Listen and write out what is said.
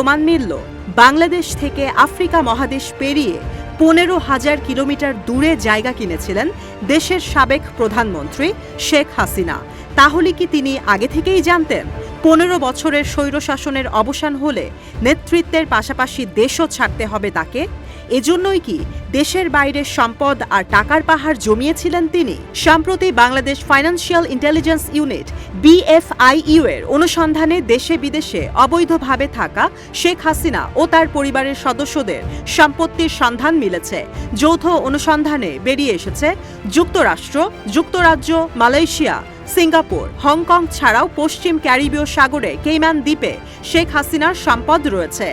প্রমাণ মিলল, বাংলাদেশ থেকে আফ্রিকা মহাদেশ পেরিয়ে পনেরো হাজার কিলোমিটার দূরে জায়গা কিনেছিলেন দেশের সাবেক প্রধানমন্ত্রী শেখ হাসিনা। তাহলে কি তিনি আগে থেকেই জানতেন, পনেরো বছরের স্বৈরশাসনের অবসান হলে নেতৃত্বের পাশাপাশি দেশও ছাড়তে হবে তাকে? এজন্যই কি দেশের বাইরে সম্পদ আর টাকার পাহাড় জমিয়েছিলেন তিনি? সম্প্রতি Bangladesh financial intelligence unit BFIU এর অনুসন্ধানে দেশে বিদেশে অবৈধভাবে থাকা শেখ হাসিনা ও তার পরিবারের সদস্যদের সম্পত্তির সন্ধান মিলেছে। যৌথ অনুসন্ধানে বেরিয়ে এসেছে যুক্তরাষ্ট্র, যুক্তরাজ্য, মালয়েশিয়া, সিঙ্গাপুর, হংকং ছাড়াও পশ্চিম ক্যারিবীয় সাগরে কেইম্যান দ্বীপে শেখ হাসিনার সম্পদ রয়েছে।